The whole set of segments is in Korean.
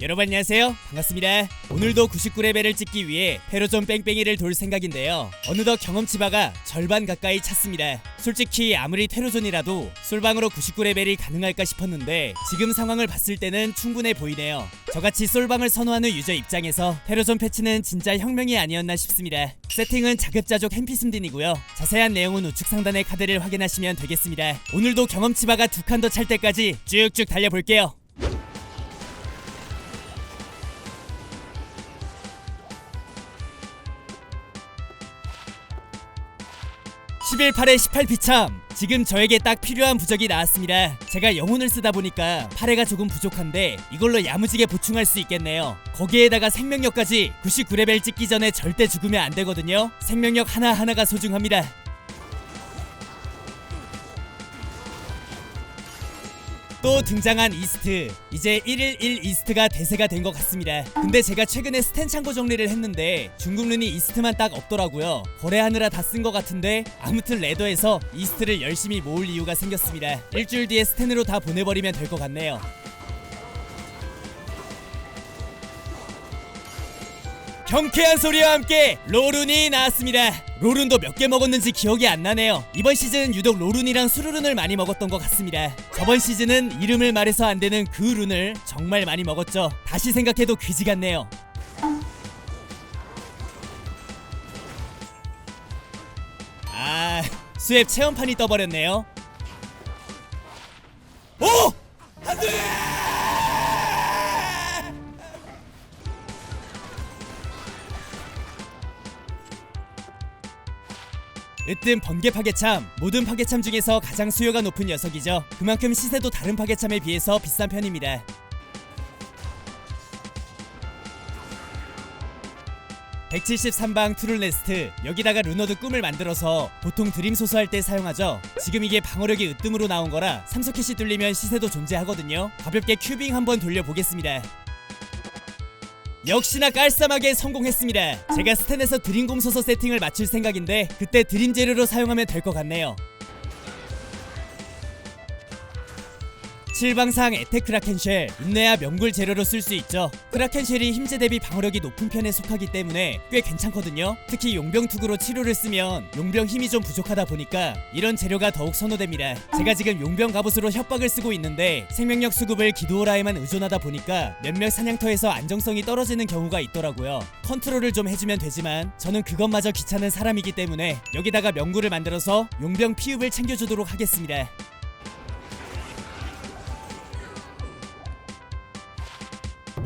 여러분 안녕하세요. 반갑습니다. 오늘도 99레벨을 찍기 위해 페로존 뺑뺑이를 돌 생각인데요. 어느덧 경험치바가 절반 가까이 찼습니다. 솔직히 아무리 테로존이라도 솔방으로 99레벨이 가능할까 싶었는데 지금 상황을 봤을 때는 충분해 보이네요. 저같이 솔방을 선호하는 유저 입장에서 테로존 패치는 진짜 혁명이 아니었나 싶습니다. 세팅은 자급자족 햄피슨딘이고요. 자세한 내용은 우측 상단의 카드를 확인하시면 되겠습니다. 오늘도 경험치바가 두 칸 더 찰 때까지 쭉쭉 달려볼게요 11, 8에 18 비참. 지금 저에게 딱 필요한 부적이 나왔습니다. 제가 영혼을 쓰다 보니까 8회가 조금 부족한데 이걸로 야무지게 보충할 수 있겠네요. 거기에다가 생명력까지 99레벨 찍기 전에 절대 죽으면 안 되거든요. 생명력 하나하나가 소중합니다 또 등장한 이스트. 이제 111 이스트가 대세가 된 것 같습니다. 근데 제가 최근에 스탠 창고 정리를 했는데 중국 룬이 이스트만 딱 없더라고요. 거래하느라 다 쓴 것 같은데 아무튼 레더에서 이스트를 열심히 모을 이유가 생겼습니다. 일주일 뒤에 스탠으로 다 보내버리면 될 것 같네요 경쾌한 소리와 함께 로룬이 나왔습니다. 로룬도 몇 개 먹었는지 기억이 안 나네요. 이번 시즌 유독 로룬이랑 수루룬을 많이 먹었던 것 같습니다. 저번 시즌은 이름을 말해서 안 되는 그 룬을 정말 많이 먹었죠. 다시 생각해도 귀지 같네요. 아, 수앱 체험판이 떠버렸네요. 으뜸 번개 파괴참. 모든 파괴참 중에서 가장 수요가 높은 녀석이죠. 그만큼 시세도 다른 파괴참에 비해서 비싼 편입니다. (173방) 트룰네스트. 여기다가 루너드 꿈을 만들어서 보통 드림 소수할 때 사용하죠. 지금 이게 방어력이 으뜸으로 나온 거라 삼소켓이 뚫리면 시세도 존재하거든요. 가볍게 큐빙 한번 돌려보겠습니다 역시나 깔쌈하게 성공했습니다. 제가 스탠에서 드림 공소서 세팅을 맞출 생각인데 그때 드림 재료로 사용하면 될 것 같네요. 7방상 에테 크라켄쉘 인내야 명굴 재료로 쓸 수 있죠. 크라켄쉘이 힘제 대비 방어력이 높은 편에 속하기 때문에 꽤 괜찮거든요. 특히 용병 투구로 치료를 쓰면 용병 힘이 좀 부족하다 보니까 이런 재료가 더욱 선호됩니다. 제가 지금 용병 갑옷으로 협박을 쓰고 있는데 생명력 수급을 기도라에만 의존하다 보니까 몇몇 사냥터에서 안정성이 떨어지는 경우가 있더라고요. 컨트롤을 좀 해주면 되지만 저는 그것마저 귀찮은 사람이기 때문에 여기다가 명굴을 만들어서 용병 피읍을 챙겨주도록 하겠습니다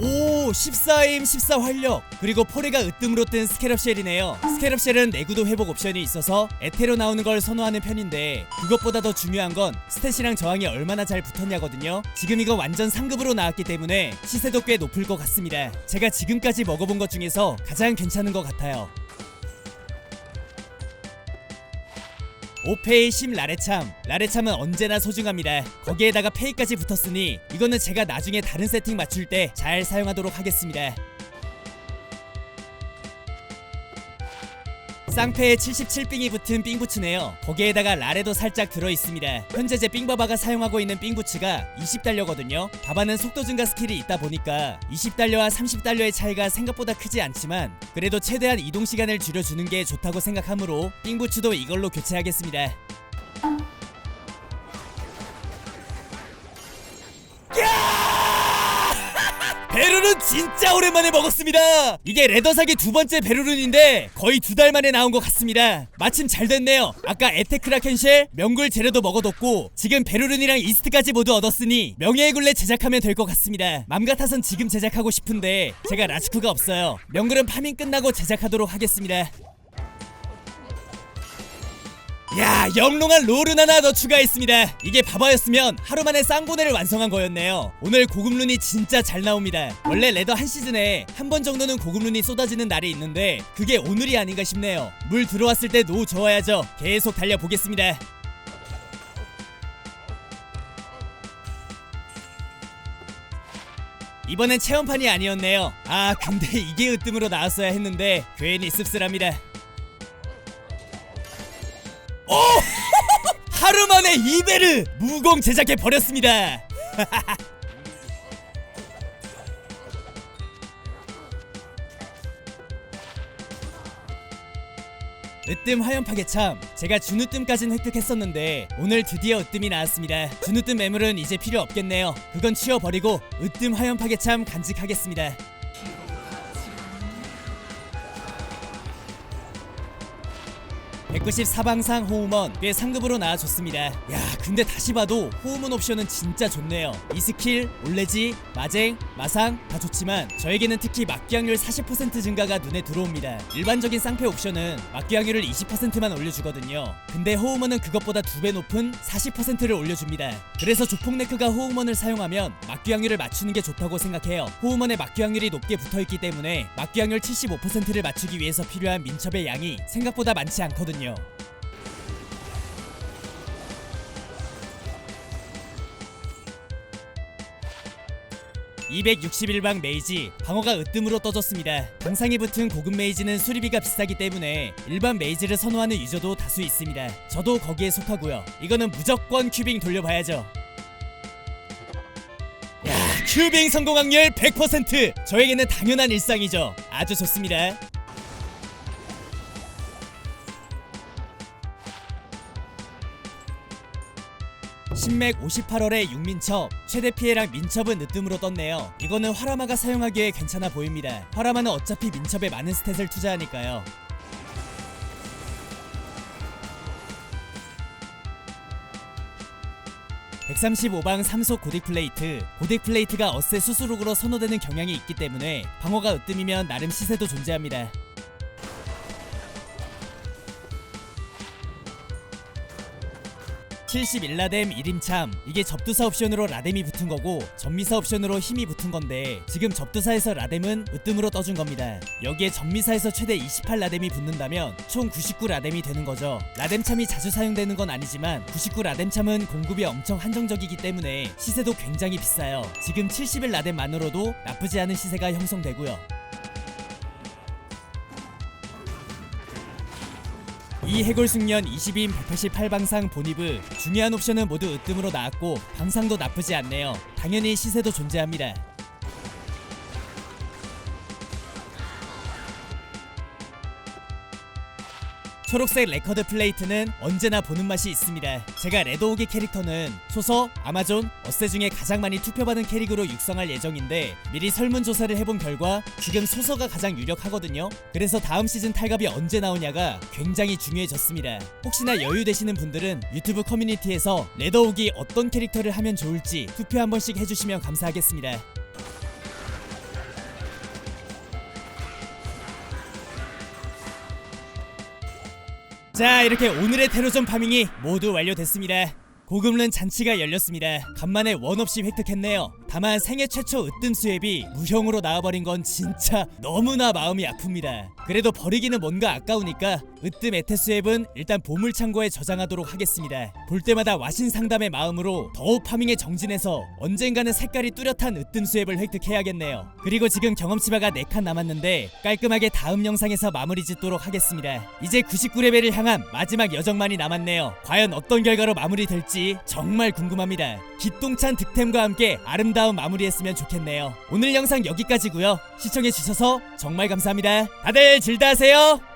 오 14임 14활력. 그리고 포레가 으뜸으로 뜬 스캐럽쉘이네요. 스캐럽쉘은 내구도 회복 옵션이 있어서 에테로 나오는 걸 선호하는 편인데 그것보다 더 중요한 건 스탯이랑 저항이 얼마나 잘 붙었냐거든요. 지금 이거 완전 상급으로 나왔기 때문에 시세도 꽤 높을 것 같습니다. 제가 지금까지 먹어본 것 중에서 가장 괜찮은 것 같아요 5페이 10 라레참. 라레참은 언제나 소중합니다. 거기에다가 페이까지 붙었으니 이거는 제가 나중에 다른 세팅 맞출 때 잘 사용하도록 하겠습니다 쌍패에 77빙이 붙은 삥부츠네요. 거기에다가 라레도 살짝 들어있습니다. 현재 제 삥바바가 사용하고 있는 삥부츠가 20달러거든요. 바바는 속도 증가 스킬이 있다 보니까 20달러와 30달러의 차이가 생각보다 크지 않지만 그래도 최대한 이동 시간을 줄여주는 게 좋다고 생각하므로 삥부츠도 이걸로 교체하겠습니다 베르룬 진짜 오랜만에 먹었습니다. 이게 레더사기 두 번째 베르룬인데 거의 두 달 만에 나온 것 같습니다. 마침 잘 됐네요. 아까 에테크라켄쉘 명굴 재료도 먹어뒀고 지금 베르룬이랑 이스트까지 모두 얻었으니 명예의 굴레 제작하면 될 것 같습니다. 맘 같아선 지금 제작하고 싶은데 제가 라츠쿠가 없어요. 명굴은 파밍 끝나고 제작하도록 하겠습니다. 야 영롱한 하나 더 추가했습니다. 이게 바바였으면 하루 만에 쌍고네를 완성한 거였네요. 오늘 고급 룬이 진짜 잘 나옵니다. 원래 레더 한 시즌에 한 번 정도는 고급 룬이 쏟아지는 날이 있는데 그게 오늘이 아닌가 싶네요. 물 들어왔을 때노 좋아야죠. 계속 달려보겠습니다. 이번엔 체험판이 아니었네요. 아 근데 이게 으뜸으로 나왔어야 했는데 괜히 씁쓸합니다 제 이베르 무공 제작해 버렸습니다. 으뜸 화염파괴 참 제가 준우뜸까진 획득했었는데 오늘 드디어 으뜸이 나왔습니다. 준우뜸 매물은 이제 필요 없겠네요. 그건 치워버리고 으뜸 화염파괴 참 간직하겠습니다. 194방상 호우먼 꽤 상급으로 나와줬습니다. 야 근데 다시 봐도 호우먼 옵션은 진짜 좋네요. 이 스킬, 올레지, 마쟁, 마상 다 좋지만 저에게는 특히 막기확률 40% 증가가 눈에 들어옵니다. 일반적인 쌍패 옵션은 막기확률을 20%만 올려주거든요. 근데 호우먼은 그것보다 두 배 높은 40%를 올려줍니다. 그래서 조폭네크가 호우먼을 사용하면 막기확률을 맞추는 게 좋다고 생각해요. 호우먼의 막기확률이 높게 붙어있기 때문에 막기확률 75%를 맞추기 위해서 필요한 민첩의 양이 생각보다 많지 않거든요. 261방 메이지 방어가 으뜸으로 떠졌습니다. 당상이 붙은 고급 메이지는 수리비가 비싸기 때문에 일반 메이지를 선호하는 유저도 다수 있습니다. 저도 거기에 속하고요. 이거는 무조건 큐빙 돌려봐야죠. 야, 큐빙 성공 확률 100%! 저에게는 당연한 일상이죠. 아주 좋습니다. 신맥 58월의 육민첩 최대 피해랑 민첩은 늦뜸으로 떴네요. 이거는 화라마가 사용하기에 괜찮아 보입니다. 화라마는 어차피 민첩에 많은 스탯을 투자하니까요. (135방 3속 고딕 플레이트) 고딕 플레이트가 어세 수수룩으로 선호되는 경향이 있기 때문에 방어가 으뜸이면 나름 시세도 존재합니다 71라뎀 1임참. 이게 접두사 옵션으로 라뎀이 붙은 거고 전미사 옵션으로 힘이 붙은 건데 지금 접두사에서 라뎀은 으뜸으로 떠준 겁니다. 여기에 전미사에서 최대 28라뎀이 붙는다면 총 99라뎀이 되는 거죠. 라뎀참이 자주 사용되는 건 아니지만 99라뎀참은 공급이 엄청 한정적이기 때문에 시세도 굉장히 비싸요. 지금 71라뎀만으로도 나쁘지 않은 시세가 형성되고요 이 해골 숙련 20인 188방상 본입을 중요한 옵션은 모두 으뜸으로 나왔고 방상도 나쁘지 않네요. 당연히 시세도 존재합니다. 초록색 레커드 플레이트는 언제나 보는 맛이 있습니다. 제가 레드오기 캐릭터는 소서, 아마존, 어세 중에 가장 많이 투표받은 캐릭으로 육성할 예정인데 미리 설문조사를 해본 결과 지금 소서가 가장 유력하거든요. 그래서 다음 시즌 탈갑이 언제 나오냐가 굉장히 중요해졌습니다. 혹시나 여유 되시는 분들은 유튜브 커뮤니티에서 레더오기 어떤 캐릭터를 하면 좋을지 투표 한 번씩 해주시면 감사하겠습니다. 자 이렇게 오늘의 테러전 파밍이 모두 완료됐습니다. 고금른 잔치가 열렸습니다. 간만에 원 없이 획득했네요 다만 생애 최초 으뜸 수앱이 무형으로 나와버린 건 진짜 너무나 마음이 아픕니다. 그래도 버리기는 뭔가 아까우니까 으뜸 에테 수앱은 일단 보물창고에 저장하도록 하겠습니다. 볼 때마다 와신 상담의 마음으로 더욱 파밍에 정진해서 언젠가는 색깔이 뚜렷한 으뜸 수앱을 획득해야겠네요. 그리고 지금 경험치바가 4칸 남았는데 깔끔하게 다음 영상에서 마무리 짓도록 하겠습니다. 이제 99레벨을 향한 마지막 여정만이 남았네요. 과연 어떤 결과로 마무리될지 정말 궁금합니다. 기똥찬 득템과 함께 아름다운 마무리했으면 좋겠네요. 오늘 영상 여기까지고요. 시청해주셔서 정말 감사합니다. 다들 질다하세요